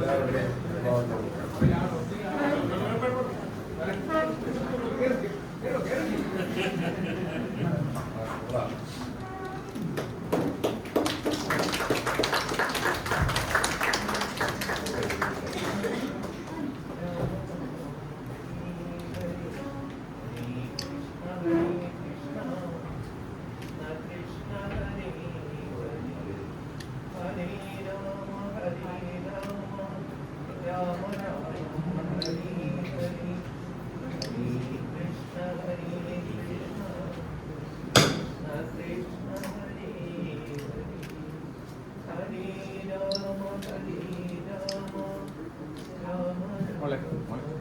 Gracias. complejo.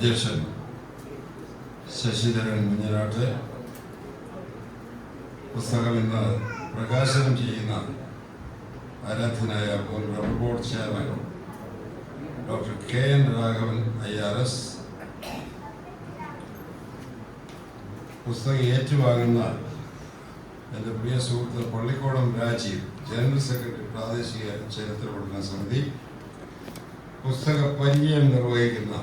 അധ്യക്ഷൻ ശശിധരൻ കുഞ്ഞനാട്ട് പുസ്തകം ഇന്ന് പ്രകാശനം ചെയ്യുന്ന ആരാധനായ board chairman doctor K N Raghavan I R S. പുസ്തകം ഏറ്റുവാങ്ങുന്ന എന്റെ പ്രിയ സുഹൃത്ത് പള്ളിക്കോടം രാജീവ് ജനറൽ സെക്രട്ടറി പ്രാദേശിക ചരിത്ര പഠന സമിതി. പുസ്തക പരിചയം നിർവഹിക്കുന്ന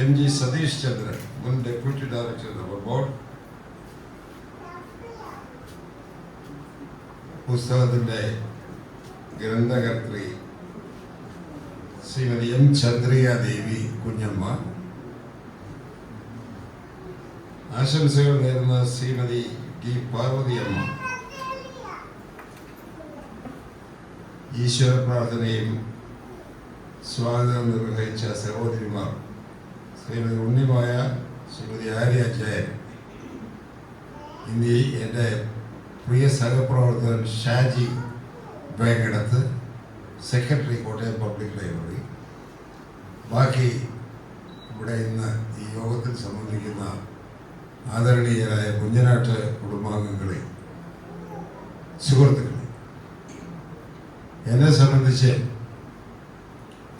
എം ജി സതീഷ് ചന്ദ്രൻ മുൻ ഡെപ്യൂട്ടി ഡയറക്ടർ റബ്ബർ ബോർഡ് പുസ്തകത്തിന്റെ ഗ്രന്ഥകർത്തി ശ്രീമതി എം ചന്ദ്രിക ദേവി കുഞ്ഞമ്മ. ആശംസകൾ നേരുന്ന ശ്രീമതി ടി പാർവതിയമ്മ. ഈശ്വര പ്രാർത്ഥനയും സ്വാഗതം നിർവഹിച്ച സഹോദരിമാർ. ശ്രീമതി ഉണ്ണിമായ ശ്രീമതി ആര്യ ജയൻ. ഇനി എന്റെ പ്രിയ സഹപ്രവർത്തകൻ Shaji Vengadath secretary Kottayam public library. ബാക്കി ഇവിടെ ഇന്ന് ഈ യോഗത്തിൽ സംബന്ധിക്കുന്ന ആദരണീയരായ കുഞ്ഞനാട്ട് കുടുംബാംഗങ്ങളെ സുഹൃത്തുക്കളെ എന്നെ സംബന്ധിച്ച്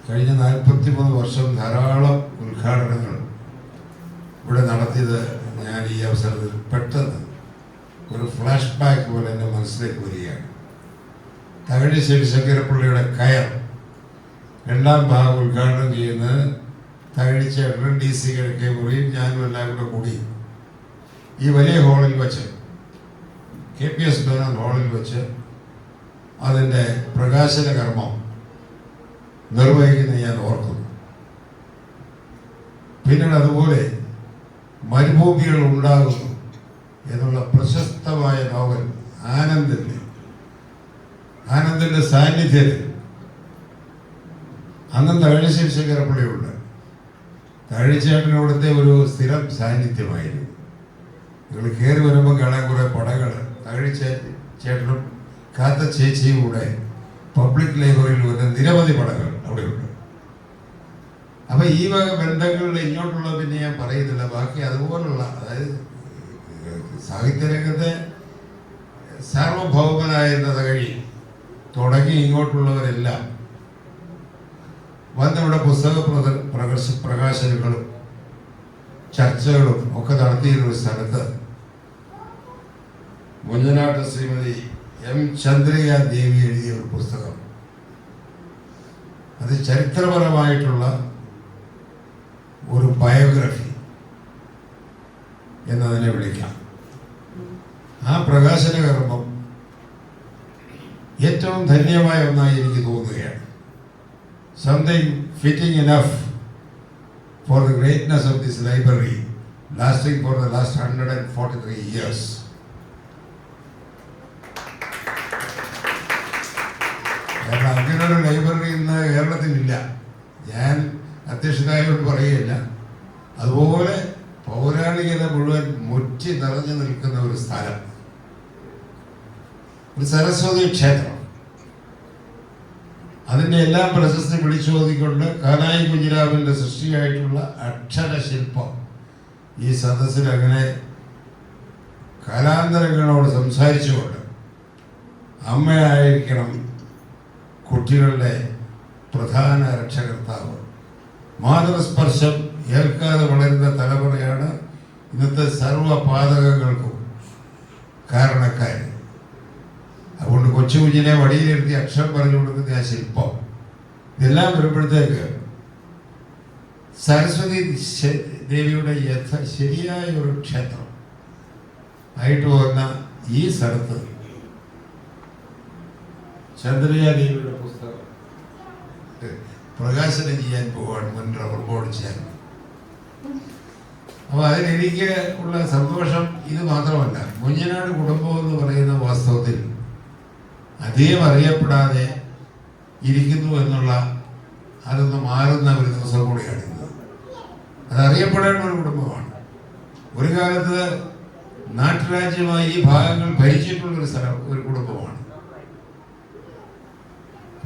കഴിഞ്ഞ നാൽപ്പത്തി മൂന്ന് വർഷം ധാരാളം ഉദ്ഘാടനങ്ങൾ ഇവിടെ നടത്തിയത് ഞാൻ ഈ അവസരത്തിൽ പെട്ടെന്ന് ഒരു ഫ്ലാഷ് ബാക്ക് പോലെ എന്റെ മനസ്സിലേക്ക് വരികയാണ്. തകഴി ശിവശങ്കരപ്പിള്ളിയുടെ കയർ. രണ്ടാം ഭാഗം ഉദ്ഘാടനം ചെയ്യുന്നത് എൻ ഡി സി കിഴക്കേ മുറിയും ഞാനും എല്ലാം കൂടെ കൂടി ഈ വലിയ ഹാളിൽ വെച്ച് കെ പി എസ് മേനോൻ ഹാളിൽ വെച്ച് അതിന്റെ പ്രകാശന കർമ്മം നിർവഹിക്കുന്നത് ഞാൻ ഓർക്കുന്നു. പിന്നീട് അതുപോലെ മരുഭൂമികൾ ഉണ്ടാകുന്നു എന്നുള്ള പ്രശസ്തമായ നോവൽ ആനന്ദിന്റെ. ആനന്ദിന്റെ സാന്നിധ്യത്തിൽ അന്ന് തകഴിശേഖരപ്പള്ളിയുണ്ട് അവിടുത്തെ ഒരു സ്ഥിരം സാന്നിധ്യമായിരുന്നു. നിങ്ങൾ കയറി വരുമ്പോൾ കാണാൻ കുറേ പടകൾ തകഴിച്ച ചേട്ടനും കാത്ത ചേച്ചിയും കൂടെ പബ്ലിക് ലൈബ്രറിയിൽ വരുന്ന നിരവധി പടങ്ങൾ. അവിടെയുണ്ട് അപ്പൊ ഈ വക ബന്ധങ്ങളിൽ ഇങ്ങോട്ടുള്ള പിന്നെ ഞാൻ പറയുന്നില്ല. ബാക്കി അതുപോലുള്ള അതായത് സാഹിത്യരംഗത്തെ സാർവഭൗമനായിരുന്ന തകഴി തുടങ്ങി ഇങ്ങോട്ടുള്ളവരെല്ലാം വന്നിവിടെ പുസ്തക പ്രകർശ പ്രകാശനങ്ങളും ചർച്ചകളും ഒക്കെ നടത്തിയിരുന്ന സ്ഥലത്ത് മുഞ്ഞനാട്ട് ശ്രീമതി എം ചന്ദ്രിക ദേവി എഴുതിയ ഒരു പുസ്തകം അത് ചരിത്രപരമായിട്ടുള്ള ഒരു ബയോഗ്രഫി എന്നതിനെ വിളിക്കാം. ആ പ്രകാശന കർമ്മം ഏറ്റവും ധന്യമായ ഒന്നായി എനിക്ക് തോന്നുകയാണ്. Something fitting enough for the greatness of this library lasting for the last hundred and forty three years കാരണം അങ്ങനെ ഒരു ലൈബ്രറി ഇന്ന് കേരളത്തിലില്ല. ഞാൻ അധ്യക്ഷനായോട് പറയുകയില്ല. അതുപോലെ പൗരാണികത മുഴുവൻ മുറ്റി നിറഞ്ഞു നിൽക്കുന്ന ഒരു സ്ഥലം. ഒരു സരസ്വതി ക്ഷേത്രം. അതിന്റെ എല്ലാം പ്രശസ്തി വിളിച്ചോതിക്കൊണ്ട് കാനായി കുഞ്ഞിരാമന്റെ സൃഷ്ടിയായിട്ടുള്ള അക്ഷരശില്പം ഈ സദസ്സിൽ അങ്ങനെ കാലാന്തരങ്ങളോട് സംസാരിച്ചുകൊണ്ട് അമ്മയായിരിക്കണം കുട്ടികളുടെ പ്രധാന രക്ഷകർത്താവ്. മാതൃസ്പർശം ഏൽക്കാതെ വളരുന്ന തലമുറയാണ് ഇന്നത്തെ സർവ പാതകങ്ങൾക്കും കാരണക്കാരി. അതുകൊണ്ട് കൊച്ചു കുഞ്ഞിനെ വടിയിലിരുത്തി അക്ഷരം പറഞ്ഞു കൊടുക്കുന്ന ആ ശില്പം ഇതെല്ലാം വരുമ്പോഴത്തേക്ക് സരസ്വതി ദേവിയുടെ യഥ ശരിയായ ഒരു ക്ഷേത്രം ആയിട്ട് വന്ന ഈ സ്ഥലത്ത് ചന്ദ്രയ പുസ്തകം. പ്രകാശനം ചെയ്യാൻ പോവാണ് മുൻ റബ്ബർ ബോർഡ് ചെയ്യാൻ. അപ്പൊ അതിലെനിക്ക് ഉള്ള സന്തോഷം ഇത് മാത്രമല്ല. കുഞ്ഞനാട് കുടുംബം എന്ന് പറയുന്ന വാസ്തവത്തിൽ അധികം അറിയപ്പെടാതെ ഇരിക്കുന്നു എന്നുള്ള അതൊന്ന് മാറുന്ന ഒരു ദിവസം കൂടിയാണ് ഇന്ന്. അതറിയപ്പെടേണ്ട ഒരു കുടുംബമാണ്. ഒരു കാലത്ത് നാട്ടുരാജ്യമായി ഈ ഭാഗങ്ങൾ ഭരിച്ചിട്ടുള്ള ഒരു സ്ഥലം ഒരു കുടുംബമാണ്.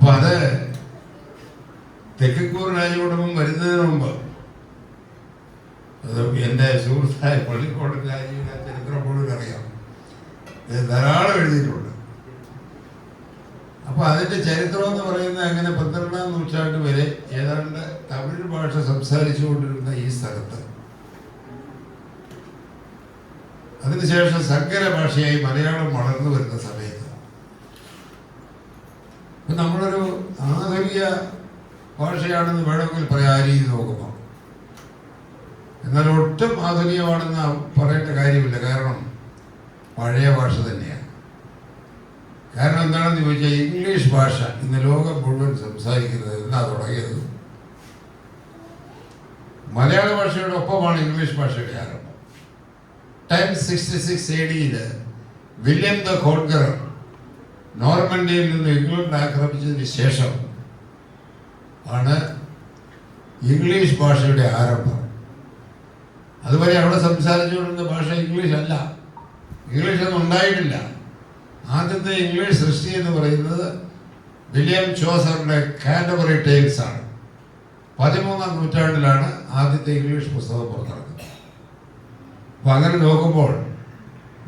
അപ്പൊ അത് തെക്കക്കൂർ രാജകുടുംബം വരുന്നതിന് മുമ്പ് അത് എന്റെ സുഹൃത്തായ പള്ളിക്കോട് രാജീവിന്റെ ചരിത്രം മുഴുവൻ അറിയാം. ഇത് ധാരാളം എഴുതിയിട്ടുണ്ട്. അപ്പൊ അതിന്റെ ചരിത്രം എന്ന് പറയുന്നത് അങ്ങനെ പന്ത്രണ്ടാം നൂറ്റാണ്ട് വരെ ഏതാണ്ട് തമിഴ് ഭാഷ സംസാരിച്ചുകൊണ്ടിരുന്ന ഈ സ്ഥലത്ത്. അതിനുശേഷം സങ്കര ഭാഷയായി മലയാളം വളർന്നു വരുന്ന സമയത്ത് ഇപ്പൊ നമ്മളൊരു ആധുനിക ഭാഷയാണെന്ന് വേണമെങ്കിൽ പറയാം ആ രീതി നോക്കുമ്പോൾ എന്നാൽ ഒട്ടും ആധുനികമാണെന്ന് പറയേണ്ട കാര്യമില്ല. കാരണം പഴയ ഭാഷ തന്നെയാണ്. കാരണം എന്താണെന്ന് ചോദിച്ചാൽ ഇംഗ്ലീഷ് ഭാഷ ഇന്ന് ലോകം മുഴുവൻ സംസാരിക്കുന്നത് എന്നാ തുടങ്ങിയത്? മലയാള ഭാഷയുടെ ഒപ്പമാണ് ഇംഗ്ലീഷ് ഭാഷയുടെ ആരംഭം. ടെൻ സിക്സ്റ്റി സിക്സ് എ ഡിയിൽ വില്യം ദ കോൺഗറർ നോർമൻഡിയിൽ നിന്ന് ഇംഗ്ലണ്ട് ആക്രമിച്ചതിന് ശേഷം ആണ് ഇംഗ്ലീഷ് ഭാഷയുടെ ആരംഭം. അതുവരെ അവിടെ സംസാരിച്ചുകൊണ്ടിരുന്ന ഭാഷ ഇംഗ്ലീഷ് അല്ല. ഇംഗ്ലീഷ് ഒന്നും ഉണ്ടായിട്ടില്ല. ആദ്യത്തെ ഇംഗ്ലീഷ് സൃഷ്ടി എന്ന് പറയുന്നത് വില്യം ചോസറിന്റെ കാൻഡബറി ടൈൽസ് ആണ്. പതിമൂന്നാം നൂറ്റാണ്ടിലാണ് ആദ്യത്തെ ഇംഗ്ലീഷ് പുസ്തകം പുറത്തിറങ്ങുന്നത്. അപ്പം അങ്ങനെ നോക്കുമ്പോൾ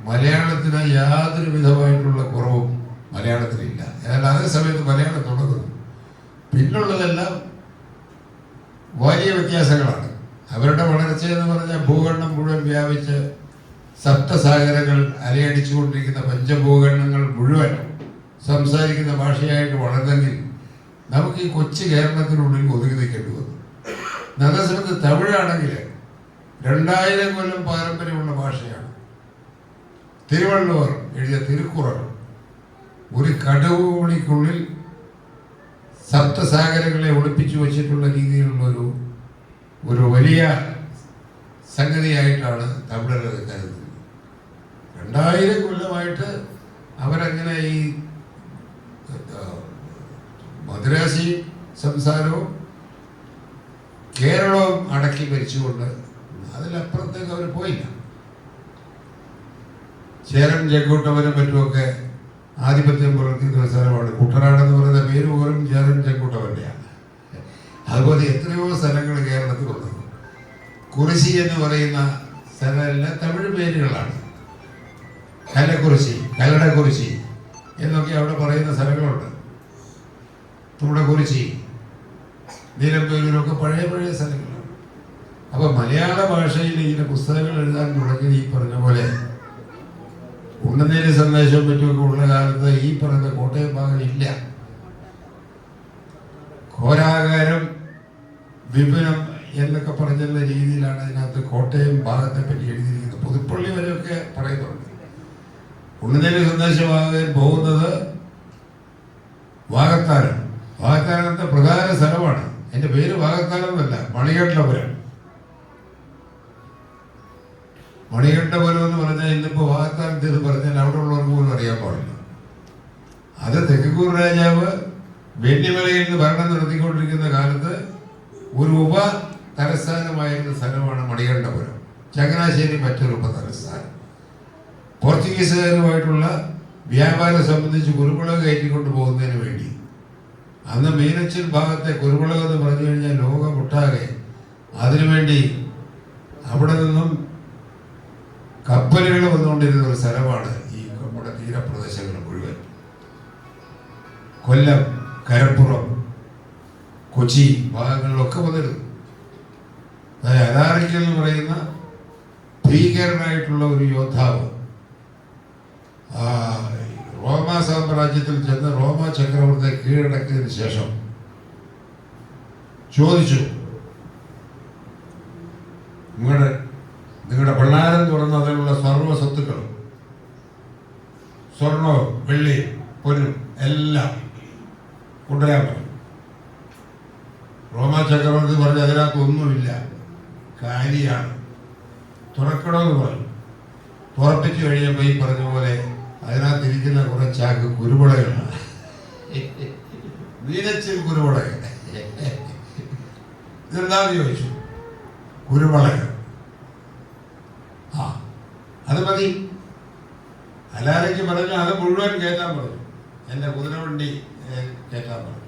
മലയാളത്തിന് യാതൊരു വിധമായിട്ടുള്ള കുറവും മലയാളത്തിലില്ല. എന്നാൽ അതേ സമയത്ത് മലയാളം തുടങ്ങുന്നു പിന്നുള്ളതെല്ലാം വലിയ വ്യത്യാസങ്ങളാണ്. അവരുടെ വളർച്ച എന്ന് പറഞ്ഞാൽ ഭൂഖണ്ഡം മുഴുവൻ വ്യാപിച്ച് സപ്തസാഗരങ്ങൾ അലയടിച്ചുകൊണ്ടിരിക്കുന്ന പഞ്ചഭൂഖണ്ഡങ്ങൾ മുഴുവൻ സംസാരിക്കുന്ന ഭാഷയായിട്ട് വളർന്നെങ്കിൽ നമുക്ക് ഈ കൊച്ചു കേരളത്തിനുള്ളിൽ ഒതുങ്ങി നിൽക്കേണ്ടി വന്നു. അതേസമയത്ത് തമിഴാണെങ്കിൽ രണ്ടായിരം കൊല്ലം പാരമ്പര്യമുള്ള ഭാഷയാണ്. തിരുവള്ളുവർ എഴുതിയ തിരുക്കുറൾ. ഒരു കടവുമണിക്കുള്ളിൽ സപ്തസാഗരങ്ങളെ ഒളിപ്പിച്ചു വച്ചിട്ടുള്ള രീതിയിലുള്ള ഒരു ഒരു വലിയ സംഗതിയായിട്ടാണ് തമിഴർ കരുതുന്നത്. രണ്ടായിരം കൊല്ലമായിട്ട് അവരങ്ങനെ ഈ മദ്രാസി സംസാരവും കേരളവും അടക്കി ഭരിച്ചുകൊണ്ട് അതിലപ്പുറത്തേക്ക് അവർ പോയില്ല. ചേരൻ ചെങ്കോട്ടവനും മറ്റുമൊക്കെ ആധിപത്യം പുലർത്തിയിരുന്ന സ്ഥലമാണ് കുട്ടനാട് എന്ന് പറയുന്ന പേര് പോലും ചേരൻ ചെങ്കുട്ടവന്റെയാണ്. അതുപോലെ എത്രയോ സ്ഥലങ്ങൾ കേരളത്തിലുള്ളത് കുറിശി എന്ന് പറയുന്ന സ്ഥലമെല്ലാം തമിഴ് പേരുകളാണ്. കല്ലക്കുറിശി കല്ലടക്കുറിശി എന്നൊക്കെ അവിടെ പറയുന്ന സ്ഥലങ്ങളുണ്ട്. നമ്മുടെ കുറിശി നിലമ്പൂരിലൊക്കെ പഴയ പഴയ സ്ഥലങ്ങളാണ്. അപ്പൊ മലയാള ഭാഷയിൽ ഇങ്ങനെ പുസ്തകങ്ങൾ എഴുതാൻ തുടങ്ങിയത് ഈ പറഞ്ഞ പോലെ ഉണ്ണനേരി സന്ദേശം പറ്റുമൊക്കെ ഉള്ള കാലത്ത് ഈ പറയുന്ന കോട്ടയം ഭാഗമില്ല ഘോരാകാരം വിപുലം എന്നൊക്കെ പറഞ്ഞുള്ള രീതിയിലാണ് അതിനകത്ത് കോട്ടയം ഭാഗത്തെ പറ്റി എഴുതിയിരിക്കുന്നത്. പുതുപ്പള്ളി വരെയൊക്കെ പറയുന്നുണ്ട്. ഉണ്ണനേരി സന്ദേശമാകാൻ പോകുന്നത് വാകത്താനം വാകത്താനത്തെ പ്രധാന സ്ഥലമാണ്. എന്റെ പേര് വാകത്താനം എന്നല്ല മണികണ്ഠപുരം. മണികണ്ഠപുരം എന്ന് പറഞ്ഞാൽ ഇന്നിപ്പോ വാഗ്ദാനത്തിൽ എന്ന് പറഞ്ഞാൽ അവിടെ ഉള്ളവർക്ക് പോലും അറിയാൻ പാടില്ല. അത് തെക്കക്കൂർ രാജാവ് വെണ്ണിമലയിൽ നിന്ന് ഭരണം നടത്തിക്കൊണ്ടിരിക്കുന്ന കാലത്ത് ഒരു ഉപ തലസ്ഥാനമായിരുന്ന സ്ഥലമാണ് മണികണ്ഠപുരം ചങ്ങനാശ്ശേരി മറ്റൊരു ഉപ തലസ്ഥാനം പോർച്ചുഗീസുകാരുമായിട്ടുള്ള വ്യാപാരം സംബന്ധിച്ച് കുരുമുളക് കയറ്റിക്കൊണ്ട് പോകുന്നതിന് വേണ്ടി. അന്ന് മീനച്ചിൽ ഭാഗത്തെ കുരുമുളക് എന്ന് പറഞ്ഞു കൊല്ലം കരപ്പുറം കൊച്ചി ഭാഗങ്ങളിലൊക്കെ വന്നിരുന്നു. അതായത് അലാറിക്കൽ എന്ന് പറയുന്ന ഭീകരനായിട്ടുള്ള ഒരു യോദ്ധാവ്. റോമ സാമ്രാജ്യത്തിൽ ചെന്ന് റോമ ചക്രവർത്തിയെ കീഴടക്കിയതിന് ശേഷം ചോദിച്ചു നിങ്ങളുടെ നിങ്ങളുടെ ഭണ്ണാരം തുറന്ന് അതിലുള്ള സർവ സ്വത്തുക്കളും സ്വർണവും വെള്ളിയും പൊന്നും എല്ലാം കൊണ്ടുവരാൻ പറഞ്ഞു റോമ ചക്രവർത്തി പറഞ്ഞു അതിനകത്ത് ഒന്നുമില്ല കാലിയാണ് തുറക്കണമെന്ന് പറഞ്ഞു തുറപ്പിച്ചു കഴിയുമ്പോൾ ഈ പറഞ്ഞ പോലെ അതിനകത്ത് ഇരിക്കുന്ന കുറെ ചാക്ക് കുരുമുളകളാണ് നീലച്ചിൽ കുരുമുളക്. ഇതെന്താന്ന് ചോദിച്ചു? കുരുമുളക്. ആ അത് മതി. അലാലയ്ക്ക് പറഞ്ഞു അത് മുഴുവൻ കയറ്റാൻ പറഞ്ഞു. എന്റെ കുതിരവണ്ടി കയറ്റാൻ പറഞ്ഞു.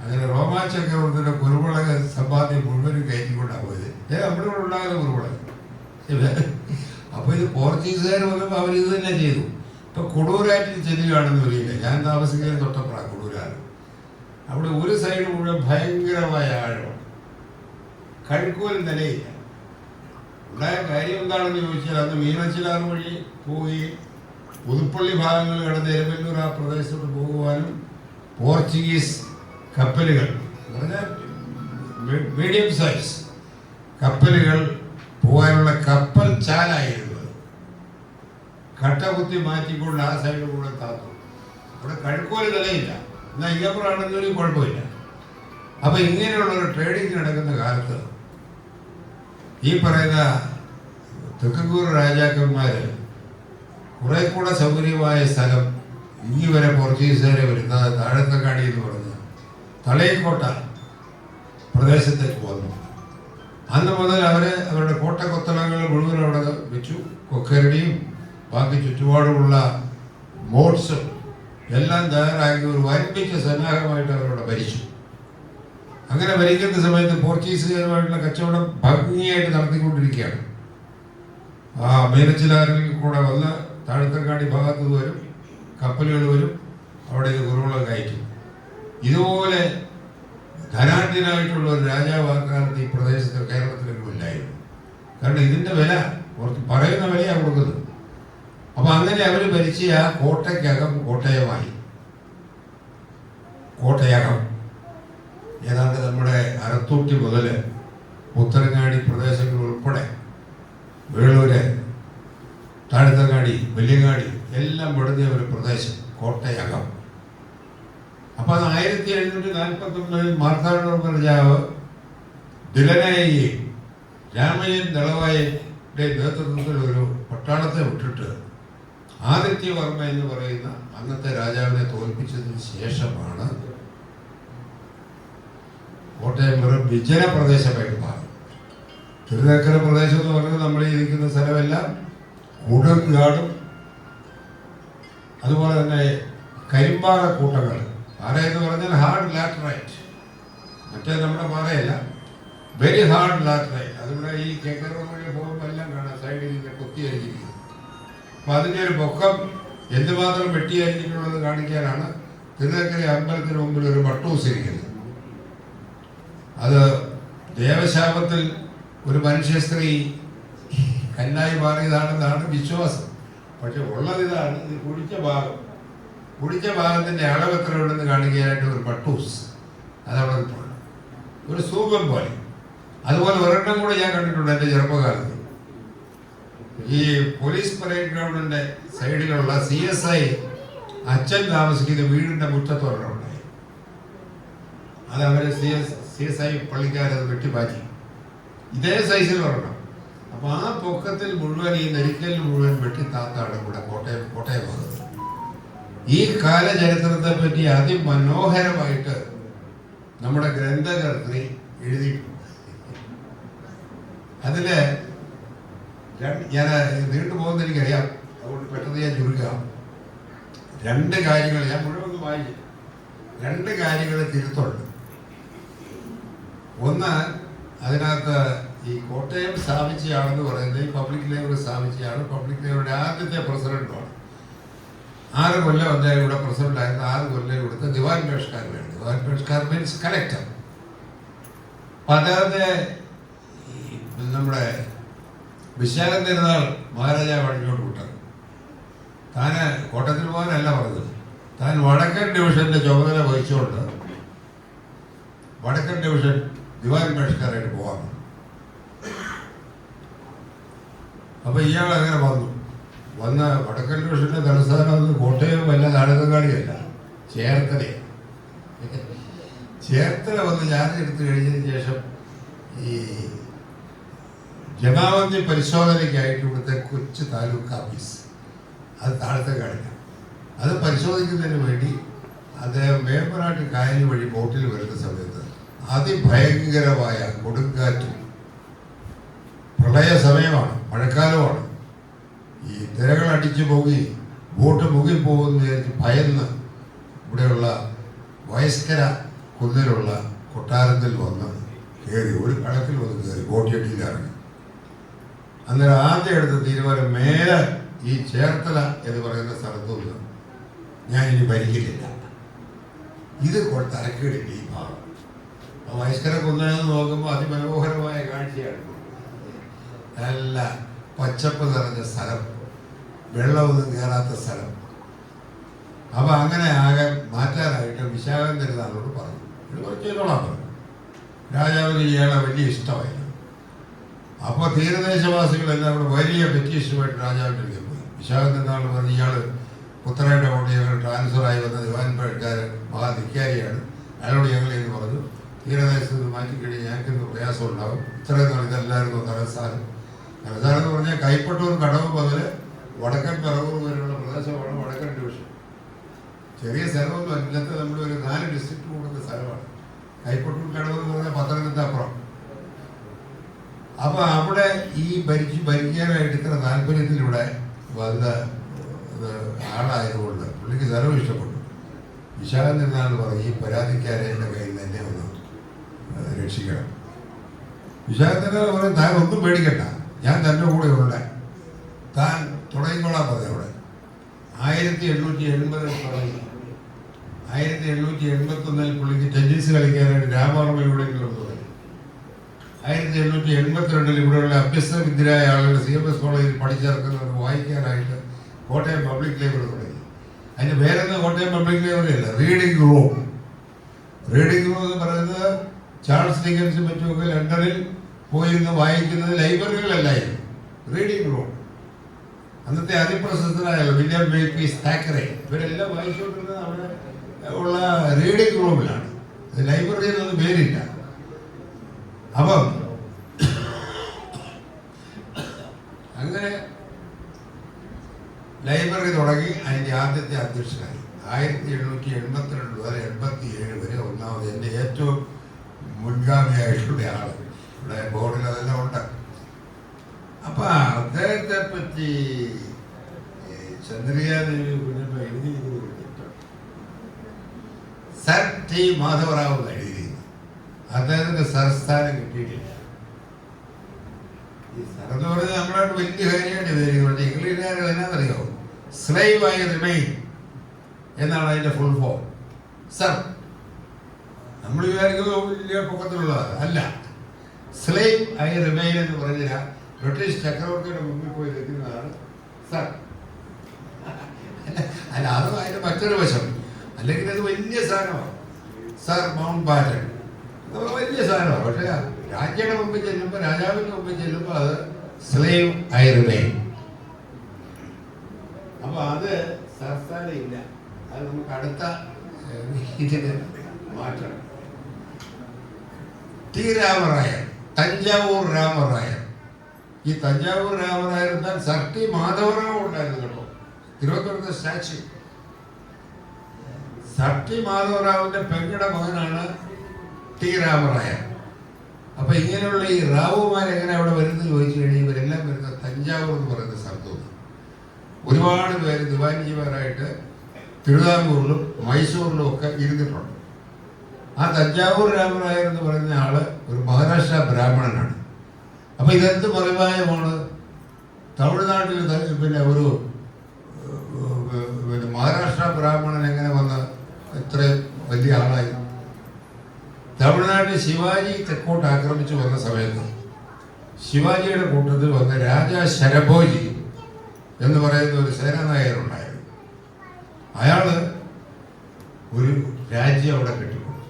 അങ്ങനെ റോമാ ചക്രവർത്തിയുടെ കുരുമുളക് സമ്പാദ്യം മുഴുവനും കയറ്റിക്കൊണ്ടാണ് പോയത്. ഏ നമ്മുടെ ഇവിടെ ഉണ്ടാകുന്ന കുരുമുളക്. അപ്പൊ ഇത് പോർച്ചുഗീസുകാർ വന്നപ്പോൾ ഇത് തന്നെ ചെയ്തു. ഇപ്പൊ കൊടൂരായിട്ട് ചെല്ലുകയാണെന്ന് വരില്ല ഞാൻ താമസിക്കുന്നത് തൊട്ടപ്പുറ കൊടൂരാണ്. അവിടെ ഒരു സൈഡ് മുഴുവൻ ഭയങ്കരമായ ആഴമാണ്. കഴുക്കുവൻ നിലയില്ല. ഉണ്ടായ കാര്യം എന്താണെന്ന് ചോദിച്ചാൽ അന്ന് മീനച്ചിലാർ വഴി പോവുകയും പുതുപ്പള്ളി ഭാഗങ്ങൾ കടന്ന് എരമല്ലൂർ ആ പ്രദേശത്തോട്ട് പോകുവാനും പോർച്ചുഗീസ് കപ്പലുകൾ പറഞ്ഞാൽ മീഡിയം സൈസ് കപ്പലുകൾ പോകാനുള്ള കപ്പൽ ചാലായിരുന്നത് കട്ട കുത്തി മാറ്റിക്കൊണ്ട് ആ സൈഡിൽ കൂടെ താത്തു. അവിടെ കഴുക്കോൽ നിലയില്ല എന്നാൽ ഇങ്ങപ്പുറമാണെങ്കിൽ ഒരു കുഴപ്പമില്ല. അപ്പൊ ഇങ്ങനെയുള്ള ഒരു ട്രേഡിങ് നടക്കുന്ന കാലത്ത് ഈ പറയുന്ന തെക്കുകൂർ രാജാക്കന്മാർ കുറെ കൂടെ സൗകര്യമായ സ്ഥലം ഇനി വരെ പോർച്ചുഗീസുകാരെ വരുന്ന താഴത്തക്കാടി എന്ന് പറഞ്ഞ് തളയക്കോട്ട പ്രദേശത്തേക്ക് വന്നു അന്ന് മുതൽ അവർ അവരുടെ കോട്ട കൊത്തളങ്ങൾ മുഴുവൻ അവിടെ വെച്ചു. കൊക്കരടിയും ബാക്കി ചുറ്റുപാടുമുള്ള മോഡ്സ് എല്ലാം തയ്യാറാക്കി ഒരു വൻപിച്ച സന്നാഹമായിട്ട് അവരവിടെ ഭരിച്ചു. അങ്ങനെ ഭരിക്കുന്ന സമയത്ത് പോർച്ചുഗീസുകാരുമായിട്ടുള്ള കച്ചവടം ഭംഗിയായിട്ട് നടത്തിക്കൊണ്ടിരിക്കുകയാണ്. ആ മീനച്ചിലാറിൽ കൂടെ വന്ന് താഴത്തക്കാടി ഭാഗത്ത് വരും കപ്പലുകൾ വരും അവിടെ ഇത് കുരുമുളക് കയറ്റും. ഇതുപോലെ ധനാഢ്യനായിട്ടുള്ള ഒരു രാജാവ് ആ കാലത്ത് ഈ പ്രദേശത്ത് കേരളത്തിലൊന്നും ഇല്ലായിരുന്നു. കാരണം ഇതിന്റെ വില കുറച്ച് പറയുന്ന വിലയാണ് കൊടുക്കുന്നത്. അപ്പൊ അങ്ങനെ അവർ ഭരിച്ച ആ കോട്ടയ്ക്കകം കോട്ടയമായി. കോട്ടയകം. ഏതാണ്ട് നമ്മുടെ അരത്തൂട്ടി മുതൽ ഉത്തരങ്ങാടി പ്രദേശങ്ങൾ ഉൾപ്പെടെ വേളൂര് താഴത്തങ്ങാടി വലിയങ്ങാടി എല്ലാം പെടുന്ന ഒരു പ്രദേശം കോട്ടയകം. അപ്പൊ അത് ആയിരത്തി എഴുന്നൂറ്റി നാൽപ്പത്തി ഒമ്പതിൽ മാർത്താണ്ഡവർമ്മ രാജാവ് ദിലനായി രാമയ്യൻ ദളവായ നേതൃത്വത്തിൽ ഒരു പട്ടാളത്തെ വിട്ടിട്ട് ആദിത്യവർമ്മ എന്ന് പറയുന്ന അന്നത്തെ രാജാവിനെ തോൽപ്പിച്ചതിന് ശേഷമാണ് കോട്ടയം വെറും വിജന പ്രദേശമായിട്ട് മാറി. തിരുനക്കര പ്രദേശം എന്ന് പറഞ്ഞാൽ നമ്മൾ ഇരിക്കുന്ന സ്ഥലമെല്ലാം കൊടുങ്കാടും അതുപോലെ തന്നെ കരിമ്പാറ കൂട്ടങ്ങൾ. പാറ എന്ന് പറഞ്ഞാൽ ഹാർഡ് ലാറ്ററൈറ്റ് മറ്റേ നമ്മുടെ പാറയല്ല വെരി ഹാർഡ് ലാറ്ററൈറ്റ് അതിവിടെ ഈ കേക്കറ വഴി പോകുമ്പോൾ എല്ലാം കാണാം. സൈഡിൽ ഇങ്ങനെ കൊത്തിയരിഞ്ഞിരിക്കുന്നത് അപ്പൊ അതിന്റെ ഒരു പൊക്കം എന്തുമാത്രം വെട്ടിയായിരിക്കുന്നുള്ളത് കാണിക്കാനാണ് തിരുനക്കര അമ്പലത്തിന് മുമ്പിൽ ഒരു വട്ടൂസ് ഇരിക്കുന്നത് അത് ദേവശാപത്തിൽ ഒരു മനുഷ്യ സ്ത്രീ കന്നായി മാറിയതാണെന്നാണ് വിശ്വാസം. പക്ഷെ ഉള്ളത് ഇതാണ് ഇത് കുടിച്ച ഭാഗം. കുടിച്ച ഭാഗത്തിന്റെ അളവ് എത്ര ഉണ്ടെന്ന് കാണിക്കാനായിട്ട് ഒരു പട്ടൂസ് അതവിടെ ഒരു സൂപം പോലെ. അതുപോലെ ഒരെണ്ണം കൂടെ ഞാൻ കണ്ടിട്ടുണ്ട് എന്റെ ചെറുപ്പകാലത്ത്. ഈ പോലീസ് പരേഡ് ഗ്രൗണ്ടിന്റെ സൈഡിലുള്ള സി എസ് ഐ അച്ഛൻ താമസിക്കുന്ന വീടിന്റെ മുറ്റത്തൊരെണ്ണം അത് അവർ C S C S I പള്ളിക്കാരത് വെട്ടിമാറ്റി ഇതേ സൈസിൽ ഒരെണ്ണം. അപ്പൊ ആ പൊക്കത്തിൽ മുഴുവൻ ഈ നെരിക്കൽ മുഴുവൻ വെട്ടി താത്താണ് ഇവിടെ കോട്ടയം കോട്ടയം വന്നത്. ഈ കാലചരിത്രത്തെ പറ്റി അതിമനോഹരമായിട്ട് നമ്മുടെ ഗ്രന്ഥകർത്തി എഴുതിയിട്ടുണ്ട്. അതിൽ ഞാൻ നീണ്ടു പോകുന്ന എനിക്കറിയാം. അതുകൊണ്ട് പെട്ടെന്ന് ഞാൻ ചുരുക്കാം. രണ്ട് കാര്യങ്ങൾ ഞാൻ മുഴുവൻ വായിച്ചു രണ്ട് കാര്യങ്ങൾ തിരുത്തുണ്ട്. ഒന്ന് അതിനകത്ത് ഈ കോട്ടയം സ്ഥാപിച്ചയാണെന്ന് പറയുന്നത് ഈ പബ്ലിക് ലൈബ്രറി സ്ഥാപിച്ചയാണ് പബ്ലിക് ലൈബ്രറിയുടെ ആദ്യത്തെ പ്രസിഡന്റുമാണ്. ആറ് കൊല്ലം അദ്ദേഹം ഇവിടെ പ്രസിഡന്റ് ആയിരുന്നു ആറ് കൊല്ലം ഇവിടുത്തെ ദിവാൻ പേഷ്കാർ വേണം. ദിവാൻ പേഷ്കാർ മീൻസ് കലക്ടർ അപ്പം അദ്ദേഹത്തെ നമ്മുടെ വിശാഖം തിരുനാൾ മഹാരാജാവ് വഴിഞ്ഞോട്ട് വിട്ടത്. താൻ കോട്ടത്തിൽ പോകാനല്ല പറഞ്ഞത്. താൻ വടക്കൻ ഡിവിഷന്റെ ചുമതല വഹിച്ചുകൊണ്ട് വടക്കൻ ഡിവിഷൻ ദിവാൻ പേഷ്കാരായിട്ട് പോകാൻ അപ്പൊ ഇയാൾ അങ്ങനെ വന്നു. വന്ന വടക്കൻ ഡിവിഷന്റെ തലസ്ഥാനം കോട്ടയം വല്ല നാടകങ്കാളിയല്ല ചേർത്തലയാണ് ചേർത്തല. വന്ന് ചാർജ് എടുത്തു കഴിഞ്ഞതിന് ശേഷം ഈ ജമാവന്തി പരിശോധനയ്ക്കായിട്ട് ഇവിടുത്തെ കൊച്ചു താലൂക്ക് ഓഫീസ് അത് താഴത്തെ കാണില്ല അത് പരിശോധിക്കുന്നതിന് വേണ്ടി അദ്ദേഹം വേമ്പനാട്ട് കായൽ വഴി ബോട്ടിൽ വരുന്ന സമയത്ത് അതിഭയങ്കരമായ കൊടുങ്കാറ്റും പ്രളയ സമയമാണ് മഴക്കാലമാണ്. ഈ തിരകൾ അടിച്ചു പോകി ബോട്ട് മുങ്ങിപ്പോകുമെന്ന് വിചാരിച്ച് ഭയന്ന് ഇവിടെയുള്ള വയസ്കര കുന്നിലുള്ള കൊട്ടാരത്തിൽ വന്ന് കയറി ഒരു കണക്കിൽ വന്ന് കയറി ബോട്ടിയടിയിൽ ഇറങ്ങി. അന്നേരം ആദ്യം എടുത്ത തീരുമാനം മേലെ ഈ ചേർത്തല എന്ന് പറയുന്ന സ്ഥലത്തുനിന്ന് ഞാൻ ഇനി ഭരിക്കുന്നില്ല. ഇത് തരക്കേടില്ല ഈ ഭാഗം. വയസ്കര കുന്നെന്ന് നോക്കുമ്പോൾ അതിമനോഹരമായ കാഴ്ചയാണ്. നല്ല പച്ചപ്പ് നിറഞ്ഞ സ്ഥലം. വെള്ളമൊന്നും കയറാത്ത സ്ഥലം. അപ്പൊ അങ്ങനെ ആകെ മാറ്റാനായിട്ട് വിശാഖം തിരുനാളോട് പറഞ്ഞു. ഇത് പറഞ്ഞു രാജാവിന് ഇയാളെ വലിയ ഇഷ്ടമായിരുന്നു അപ്പോൾ തീരദേശവാസികളെല്ലാം കൂടെ വലിയ പെറ്റീഷനുമായിട്ട് രാജാവിന്റെ അടുക്കൽ പോയി. വിശാഖം തിരുനാൾ പറഞ്ഞ് ഇയാൾ പുത്രയുടെ കൊണ്ട് ഞങ്ങൾ ട്രാൻസ്ഫർ ആയി വന്ന ദിവാൻപേഴ്ക്കാരൻ മഹാധിക്കാരിയാണ് അയാളോട് ഞങ്ങൾ എന്ന് പറഞ്ഞു തീരദേശത്ത് നിന്ന് മാറ്റിക്കഴിഞ്ഞ് ഞങ്ങൾക്ക് പ്രയാസം ഉണ്ടാകും ഇത്രയും നാൾ ഇതല്ലായിരുന്നു തലസ്ഥാനം. തലസ്ഥാനം എന്ന് പറഞ്ഞാൽ കൈപ്പട്ടൂർ കടവ് മുതൽ വടക്കൻ പിറവൂർ വരെയുള്ള പ്രദേശമാണ് വടക്കൻ ഡിവിഷൻ. ചെറിയ സ്ഥലമൊന്നും ഇന്നത്തെ നമ്മുടെ ഒരു നാല് ഡിസ്ട്രിക്ട് കൂടുന്ന സ്ഥലമാണ്. കൈപ്പട്ടൂർ കടവ് എന്ന് പറഞ്ഞാൽ പത്തനംതിട്ട അപ്പുറം. അപ്പൊ അവിടെ ഈ ഭരിച്ച് ഭരിക്കാനായിട്ട് ഇത്ര താല്പര്യത്തിലൂടെ വന്ന ആളായതുകൊണ്ട് പുള്ളിക്ക് സർവ് ഇഷ്ടപ്പെട്ടു. വിശാഖം നിന്നാണ് പറഞ്ഞു ഈ പരാതിക്കാരെ എന്റെ കയ്യിൽ തന്നെ ഒന്ന് രക്ഷിക്കണം. വിശാഖത്തിന്റെ പറയും താൻ ഒന്നും പേടിക്കണ്ട. ഞാൻ തന്റെ കൂടെ ഉള്ള. താൻ തുടങ്ങിക്കൊള്ളാൻ പറഞ്ഞു അവിടെ. ആയിരത്തി എണ്ണൂറ്റി തുടങ്ങി ആയിരത്തി എണ്ണൂറ്റി എൺപത്തി ഒന്നിൽ പുള്ളിക്ക് ടെന്നീസ് കളിക്കാനായിട്ട് രാമവർമ്മയിലൂടെ തുടങ്ങി ആയിരത്തി എണ്ണൂറ്റി എൺപത്തിരണ്ടിൽ ഇവിടെയുള്ള അഭ്യസ്ത വിദ്യരായ ആളുകൾ സി എം എസ് കോളേജിൽ പഠിച്ചിറക്കുന്നവർ വായിക്കാനായിട്ട് കോട്ടയം പബ്ലിക് ലൈബ്രറി തുടങ്ങി. അതിന് പേരെന്ന് കോട്ടയം പബ്ലിക് ലൈബ്രറി അല്ല? Reading room. റീഡിംഗ് റൂം എന്ന് പറയുന്നത് ചാൾസ് ഡിക്കൻസും മറ്റുമൊക്കെ ലണ്ടനിൽ പോയിരുന്ന് വായിക്കുന്നത് ലൈബ്രറികളല്ലായിരുന്നു റീഡിംഗ് റൂം. അന്നത്തെ അതിപ്രശസ്തനായ വില്യം ബേക്കീസ് താക്കറെ ഇവരെല്ലാം വായിച്ചുകൊണ്ടിരുന്നത് അവിടെ ഉള്ള റീഡിംഗ് റൂമിലാണ്. ലൈബ്രറി എന്നൊന്നും പേരില്ല. അപ്പം അങ്ങനെ ലൈബ്രറി തുടങ്ങി അതിന്റെ ആദ്യത്തെ അധ്യക്ഷനായി. ആയിരത്തി എണ്ണൂറ്റി എൺപത്തിരണ്ട് മുതൽ എൺപത്തി ഏഴ് വരെ ഒന്നാമത് എന്റെ ഏറ്റവും മുൻഗാമിയായിട്ടുള്ള ആൾ ഇവിടെ ബോർഡിൽ അതെല്ലാം ഉണ്ട്. അപ്പൊ അദ്ദേഹത്തെ പറ്റി ചന്ദ്രിയാദേവി കുഞ്ഞപ്പ എഴുതി സർ ടി മാധവറാവു അദ്ദേഹത്തിന് സർസ്ഥാനം കിട്ടിയിട്ടില്ല. ഈ സ്ഥലം എന്ന് പറഞ്ഞാൽ നമ്മളായിട്ട് വലിയ കാര്യമായിട്ട് വിചാരിക്കുന്നു പക്ഷേ ഇംഗ്ലീഷുകാർ എന്നാന്നറിയോ സ്ലൈവ് ആയി റിമൈൻ എന്നാണ് അതിന്റെ ഫുൾ ഫോം സർ നമ്മൾ വിചാരിക്കുന്നത് വലിയ പൊക്കത്തിലുള്ളതാണ്. അല്ല. സ്ലൈവ് ആയി റിമൈൻ എന്ന് പറഞ്ഞാൽ ബ്രിട്ടീഷ് ചക്രവർത്തിയുടെ മുമ്പിൽ പോയി നിൽക്കുന്നതാണ്. സർ അല്ല അത് അതിന്റെ മറ്റൊരു വശം. അല്ലെങ്കിൽ അത് വലിയ സാധനമാണ്. സർ മൗണ്ട് ബാറ്റൻ അത് വലിയ സാധനമാണ്. പക്ഷേ രാജ്യയുടെ മുമ്പിൽ ചെല്ലുമ്പോൾ രാജാവിന്റെ മുമ്പിൽ ചെല്ലുമ്പോൾ അത് സ്ലേവ് ആയിരുന്നേ. അപ്പൊ അത് സർസ്ഥാന ഇല്ല. അത് നമുക്ക് അടുത്ത ഇതിന് മാറ്റണം. ടി രാമറായർ തഞ്ചാവൂർ രാമറായർ ഈ തഞ്ചാവൂർ രാമറായർ എന്നാൽ സർ ടി മാധവറാവ് ഉണ്ടായിരുന്നു കേട്ടോ. തിരുവനന്തപുരത്തെ സ്റ്റാച്യു. സർ ടി മാധവറാവിന്റെ പെങ്ങളുടെ മകനാണ് ടി രാമറായർ അപ്പൊ ഇങ്ങനെയുള്ള ഈ റാവുമാർ എങ്ങനെ അവിടെ വരുന്നത് ചോദിച്ചു കഴിഞ്ഞാൽ ഇവരെല്ലാം വരുന്നത് തഞ്ചാവൂർ എന്ന് പറയുന്ന സ്ഥലത്തുനിന്ന്. ഒരുപാട് പേര് ദിവാനിജിമാരായിട്ട് തിരുവിതാംകൂറിലും മൈസൂറിലും ഒക്കെ ഇരുന്നിട്ടുണ്ട്. ആ തഞ്ചാവൂർ രാമറായർ എന്ന് പറയുന്ന ആൾ ഒരു മഹാരാഷ്ട്ര ബ്രാഹ്മണനാണ്. അപ്പൊ ഇതെന്ത് മറിമായമാണ് തമിഴ്നാട്ടിൽ പിന്നെ ഒരു ഏഹ്, പിന്നെ മഹാരാഷ്ട്ര ബ്രാഹ്മണൻ എങ്ങനെ വന്ന് ഇത്രയും വലിയ ആളായി തമിഴ്നാട്ടിൽ ശിവാജി തെക്കോട്ട് ആക്രമിച്ചു വന്ന സമയത്ത് ശിവാജിയുടെ കൂട്ടത്തിൽ വന്ന രാജാ ശരഭോജി എന്ന് പറയുന്ന ഒരു സേനാനായകനുണ്ടായിരുന്നു. അയാൾ ഒരു രാജ്യം അവിടെ കെട്ടിക്കൊടുത്തു.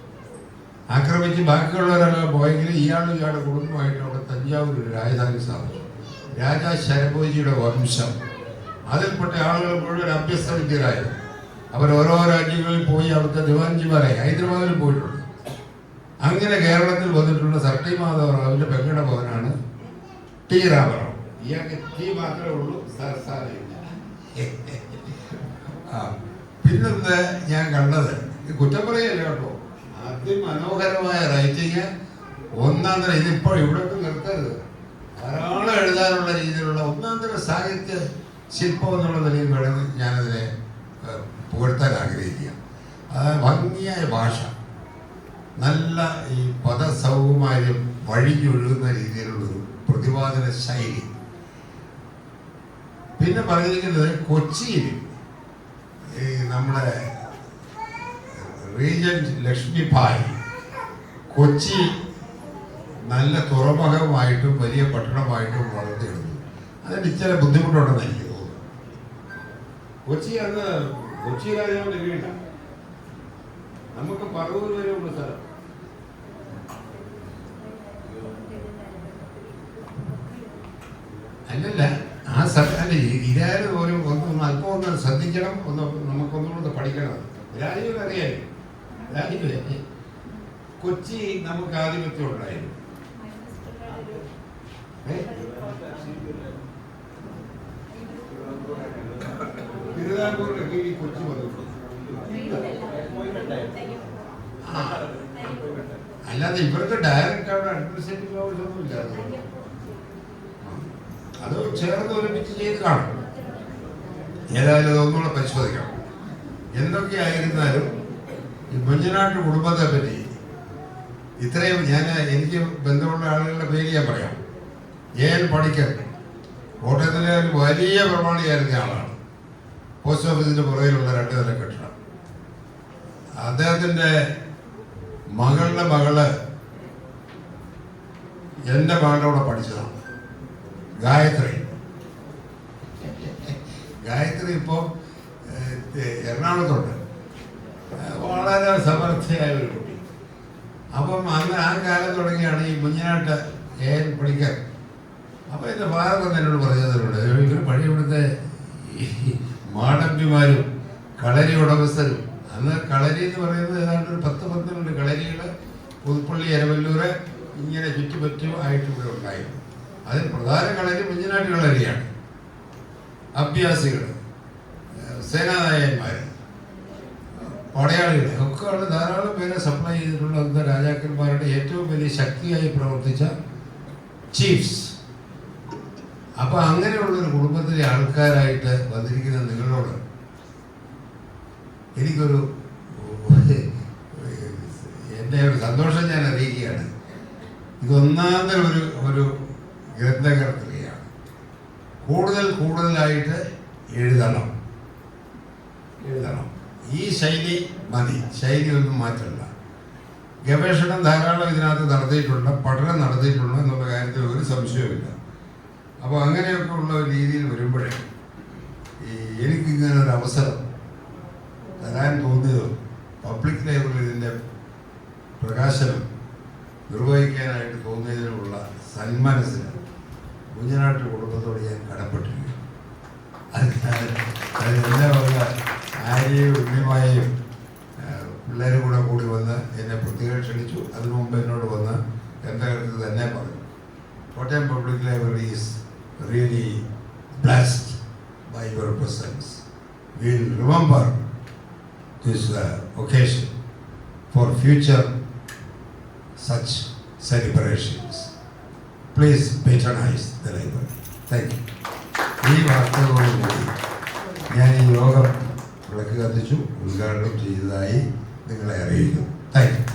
ആക്രമിച്ച് ബാക്കിയുള്ളവരെല്ലാം പോയെങ്കിൽ ഇയാളും ഇയാളുടെ കുടുംബമായിട്ട് അവിടെ തഞ്ചാവൂർ ഒരു രാജധാനി സ്ഥാപിച്ചു. രാജാ ശരഭോജിയുടെ വംശം. അതിൽപ്പെട്ട ആളുകൾ മുഴുവൻ അഭ്യസ്തവിദ്യരായി അവർ ഓരോ രാജ്യങ്ങളിൽ പോയി അവിടുത്തെ ദിവാൻജിമാരായി ഹൈദരാബാദിൽ പോയിട്ടുണ്ട്. അങ്ങനെ കേരളത്തിൽ വന്നിട്ടുള്ള സർട്ടി മാധവറാവിന്റെ പെങ്ങളുടെ മകനാണ് ടി രാമറാവ്. ഇയാൾക്ക് ടി മാത്രമേ ഉള്ളൂ സർസാറില്ല ആ പിന്നെന്ത് ഞാൻ കണ്ടത്? കുറ്റം പറയല്ല കേട്ടോ? അതിമനോഹരമായ റൈറ്റിങ് ഒന്നാം തരം ഇതിപ്പോൾ ഇവിടെ നിർത്തരുത്. ധാരാളം എഴുതാനുള്ള രീതിയിലുള്ള ഒന്നാം തരം സാഹിത്യ ശില്പം എന്നുള്ള നിലയിൽ വേണം ഞാനതിനെ പുകഴ്ത്താൻ ആഗ്രഹിക്കുക അതായത് ഭംഗിയായ ഭാഷ. നല്ല ഈ പദസൗകുമാര്യം വഴിഞ്ഞൊഴുകുന്ന രീതിയിലുള്ളൊരു പ്രതിപാദന ശൈലി. പിന്നെ പറഞ്ഞിരിക്കുന്നത് കൊച്ചിയിൽ ഈ നമ്മുടെ റീജന്റ് ലക്ഷ്മിഭായ് കൊച്ചി നല്ല തുറമുഖമായിട്ടും വലിയ പട്ടണമായിട്ടും വളർത്തിയെടുത്തു. അതിന് ഇച്ചിര ബുദ്ധിമുട്ടുണ്ടെന്ന് എനിക്ക് തോന്നുന്നു. കൊച്ചി അന്ന് കൊച്ചി രാജാവിന്റെ കീഴിലാണ് നമുക്ക് പറവൂർ വരെ ഉള്ള സ്ഥലം. അല്ലല്ല ആ സ്ഥലം അല്ല ഇരാര് പോലും ഒന്ന് അല്പം ഒന്ന് ശ്രദ്ധിക്കണം ഒന്ന് നമുക്കൊന്നുകൂടെ പഠിക്കണം. രാജീവ് അറിയാം രാജീവ് കൊച്ചി നമുക്ക് ആധിപത്യം ഉണ്ടായിരുന്നു. തിരുവിതാംകൂറിലൊക്കെ ഈ കൊച്ചി വന്നിട്ടുണ്ട്. അല്ലാതെ ഇവർക്ക് ഡയറക്റ്റ് അവിടെ അഡ്മിനിസ്ട്രേറ്റീവ് ലോ ഇതൊന്നും ഇല്ല അത് ചേർന്ന് ഒരുമിച്ച് ചെയ്ത് കാണും ഏതായാലും അതൊന്നുകൂടെ പരിശോധിക്കണം. എന്തൊക്കെയായിരുന്നാലും ഈ മുഞ്ഞനാട്ട് കുടുംബത്തെ പറ്റി ഇത്രയും ഞാൻ എനിക്ക് ബന്ധമുള്ള ആളുകളുടെ പേര് ഞാൻ പറയാം. A N Panicker. കോട്ടയത്തിലെ ഒരു വലിയ പ്രമാണിയായിരുന്ന ആളാണ്. പോസ്റ്റ് ഓഫീസിന്റെ പുറകിലുള്ള രണ്ട് നില കെട്ടിടം. അദ്ദേഹത്തിന്റെ മകളുടെ മകൾ എന്റെ മകളുടെ കൂടെ പഠിച്ചതാണ്. ഗായത്രി. ഗായത്രി ഇപ്പോൾ എറണാകുളത്തുണ്ട്. വളരെ സമർത്ഥയായ ഒരു കുട്ടി. അപ്പം അന്ന് ആ കാലം തുടങ്ങിയാണ് ഈ കുഞ്ഞനാട്ട് ഏൻ പണിക്കർ. അപ്പം എന്റെ വന്ന് എന്നോട് പറഞ്ഞതിലൂടെ ഇവർ പഴയ ഇവിടുത്തെ മാടമ്പിമാരും കളരി ഉടമസ്ഥരും അന്ന് കളരി എന്ന് പറയുന്നത് ഏതാണ്ട് ഒരു പത്ത് പന്ത്രണ്ട് കളരികൾ പുതുപ്പള്ളി എരവല്ലൂര് ഇങ്ങനെ ചുറ്റുപറ്റും ആയിട്ട് ഇവിടെ ഉണ്ടായിരുന്നു അതിൽ പ്രധാന കളരി കുഞ്ഞനാട്ട് കളരിയാണ്. അഭ്യാസികൾ സേനാനായകന്മാർ പടയാളികൾ ഒക്കെ ഉള്ള ധാരാളം പേരെ സപ്ലൈ ചെയ്തിട്ടുള്ള അന്നത്തെ രാജാക്കന്മാരുടെ ഏറ്റവും വലിയ ശക്തിയായി പ്രവർത്തിച്ച ചീഫ്സ്. അപ്പൊ അങ്ങനെയുള്ളൊരു കുടുംബത്തിലെ ആൾക്കാരായിട്ട് വന്നിരിക്കുന്ന നിങ്ങളോട് എനിക്കൊരു എന്റെ ഒരു സന്തോഷം ഞാൻ അറിയിക്കുകയാണ്. ഇതൊന്നാമത്തെ ഒരു ഒരു ഗ്രന്ഥകർത്തൃകയാണ്. കൂടുതൽ കൂടുതലായിട്ട് എഴുതണം. എഴുതണം. ഈ ശൈലി മതി. ശൈലി ഒന്നും ഗവേഷണം ധാരാളം ഇതിനകത്ത് നടത്തിയിട്ടുണ്ട്. പഠനം നടത്തിയിട്ടുണ്ട് എന്നുള്ള കാര്യത്തിൽ ഒരു സംശയവുമില്ല. അപ്പോൾ അങ്ങനെയൊക്കെ ഉള്ള രീതിയിൽ വരുമ്പോഴേ ഈ എനിക്കിങ്ങനെ അവസരം തരാൻ തോന്നിയതും പബ്ലിക് ലൈബ്രറി ഇതിന്റെ പ്രകാശനം നിർവഹിക്കാനായിട്ട് തോന്നിയതിനുള്ള സന്മനസ്സിന് കുഞ്ഞനാട്ട് കുടുംബത്തോട് ഞാൻ കടപ്പെട്ടിരിക്കുന്നു. അതിനാൽ അതിനെല്ലാം ഉള്ള ആര്യയും ഉണ്ണിമായെയും പിള്ളേരും കൂടെ കൂടി വന്ന് എന്നെ പ്രത്യേകം ക്ഷണിച്ചു. അതിനു മുമ്പ് എന്നോട് വന്ന് എന്റെ കാര്യത്തിൽ തന്നെ പറഞ്ഞു. Kottayam public library is really blessed by your presence will remember this occasion for future such celebrations please patronise the library thank you ഈ വാർത്തകളോടുകൂടി ഞാൻ ഈ യോഗം വിളക്ക് കത്തിച്ചു ഉദ്ഘാടനം ചെയ്തതായി നിങ്ങളെ അറിയിക്കുന്നു താങ്ക് യു